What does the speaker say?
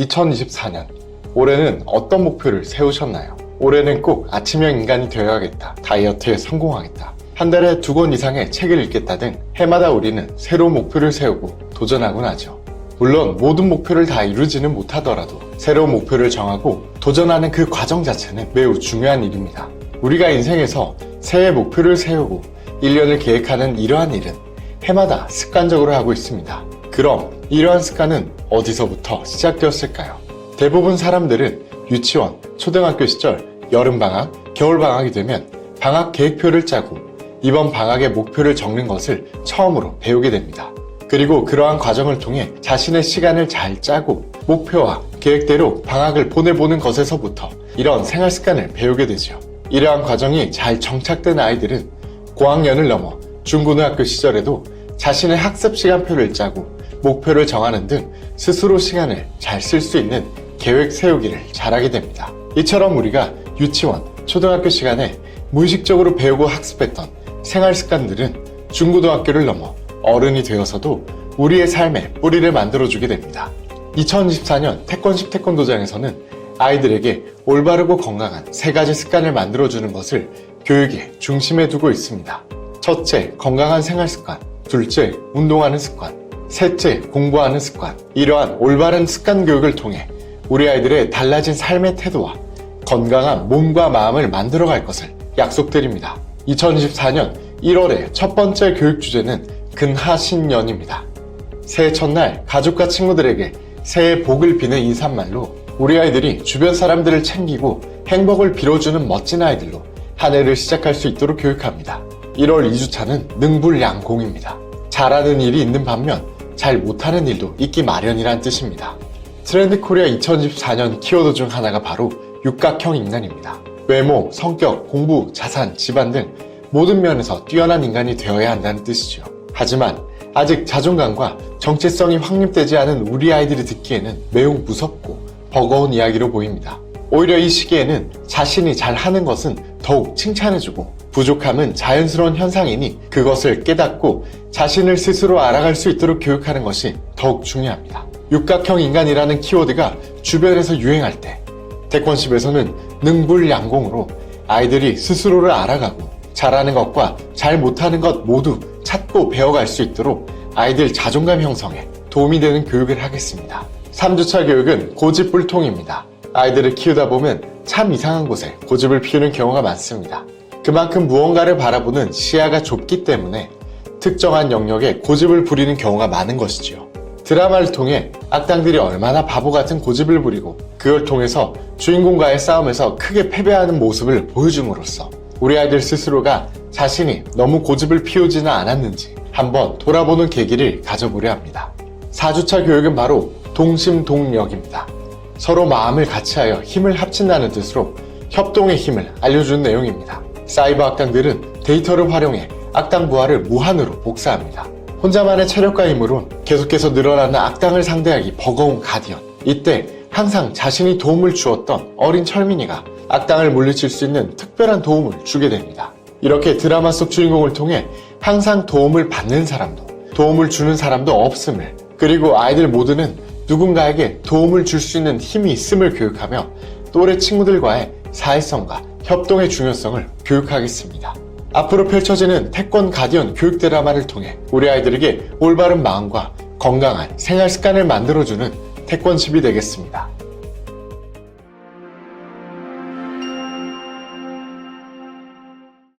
2024년 올해는 어떤 목표를 세우셨나요? 올해는 꼭 아침형 인간이 되어야겠다. 다이어트에 성공하겠다. 한 달에 두 권 이상의 책을 읽겠다 등 해마다 우리는 새로운 목표를 세우고 도전하곤 하죠. 물론 모든 목표를 다 이루지는 못하더라도 새로운 목표를 정하고 도전하는 그 과정 자체는 매우 중요한 일입니다. 우리가 인생에서 새해 목표를 세우고 1년을 계획하는 이러한 일은 해마다 습관적으로 하고 있습니다. 그럼 이러한 습관은 어디서부터 시작되었을까요? 대부분 사람들은 유치원, 초등학교 시절 여름방학, 겨울방학이 되면 방학 계획표를 짜고 이번 방학의 목표를 적는 것을 처음으로 배우게 됩니다. 그리고 그러한 과정을 통해 자신의 시간을 잘 짜고 목표와 계획대로 방학을 보내보는 것에서부터 이런 생활 습관을 배우게 되죠. 이러한 과정이 잘 정착된 아이들은 고학년을 넘어 중고등학교 시절에도 자신의 학습 시간표를 짜고 목표를 정하는 등 스스로 시간을 잘 쓸 수 있는 계획 세우기를 잘하게 됩니다. 이처럼 우리가 유치원, 초등학교 시간에 무의식적으로 배우고 학습했던 생활 습관들은 중고등학교를 넘어 어른이 되어서도 우리의 삶에 뿌리를 만들어주게 됩니다. 2024년 태권식 태권도장에서는 아이들에게 올바르고 건강한 세 가지 습관을 만들어주는 것을 교육의 중심에 두고 있습니다. 첫째, 건강한 생활 습관. 둘째, 운동하는 습관. 셋째, 공부하는 습관. 이러한 올바른 습관 교육을 통해 우리 아이들의 달라진 삶의 태도와 건강한 몸과 마음을 만들어 갈 것을 약속드립니다. 2024년 1월의 첫 번째 교육 주제는 근하신년입니다. 새해 첫날 가족과 친구들에게 새해 복을 비는 인사말로 우리 아이들이 주변 사람들을 챙기고 행복을 빌어주는 멋진 아이들로 한 해를 시작할 수 있도록 교육합니다. 1월 2주차는 능불양공입니다. 잘하는 일이 있는 반면 잘 못하는 일도 있기 마련이란 뜻입니다. 트렌드 코리아 2024년 키워드 중 하나가 바로 육각형 인간입니다. 외모, 성격, 공부, 자산, 집안 등 모든 면에서 뛰어난 인간이 되어야 한다는 뜻이죠. 하지만 아직 자존감과 정체성이 확립되지 않은 우리 아이들이 듣기에는 매우 무섭고 버거운 이야기로 보입니다. 오히려 이 시기에는 자신이 잘 하는 것은 더욱 칭찬해주고 부족함은 자연스러운 현상이니 그것을 깨닫고 자신을 스스로 알아갈 수 있도록 교육하는 것이 더욱 중요합니다. 육각형 인간이라는 키워드가 주변에서 유행할 때 태권십에서는 능불양공으로 아이들이 스스로를 알아가고 잘하는 것과 잘 못하는 것 모두 찾고 배워갈 수 있도록 아이들 자존감 형성에 도움이 되는 교육을 하겠습니다. 3주차 교육은 고집불통입니다. 아이들을 키우다 보면 참 이상한 곳에 고집을 피우는 경우가 많습니다. 그만큼 무언가를 바라보는 시야가 좁기 때문에 특정한 영역에 고집을 부리는 경우가 많은 것이지요. 드라마를 통해 악당들이 얼마나 바보 같은 고집을 부리고 그걸 통해서 주인공과의 싸움에서 크게 패배하는 모습을 보여줌으로써 우리 아이들 스스로가 자신이 너무 고집을 피우지는 않았는지 한번 돌아보는 계기를 가져보려 합니다. 4주차 교육은 바로 동심동력입니다. 서로 마음을 같이하여 힘을 합친다는 뜻으로 협동의 힘을 알려주는 내용입니다. 사이버 악당들은 데이터를 활용해 악당 부하를 무한으로 복사합니다. 혼자만의 체력과 힘으로 계속해서 늘어나는 악당을 상대하기 버거운 가디언. 이때 항상 자신이 도움을 주었던 어린 철민이가 악당을 물리칠 수 있는 특별한 도움을 주게 됩니다. 이렇게 드라마 속 주인공을 통해 항상 도움을 받는 사람도 도움을 주는 사람도 없음을 그리고 아이들 모두는 누군가에게 도움을 줄 수 있는 힘이 있음을 교육하며 또래 친구들과의 사회성과 협동의 중요성을 교육하겠습니다. 앞으로 펼쳐지는 태권 가디언 교육 드라마를 통해 우리 아이들에게 올바른 마음과 건강한 생활 습관을 만들어주는 태권십이 되겠습니다.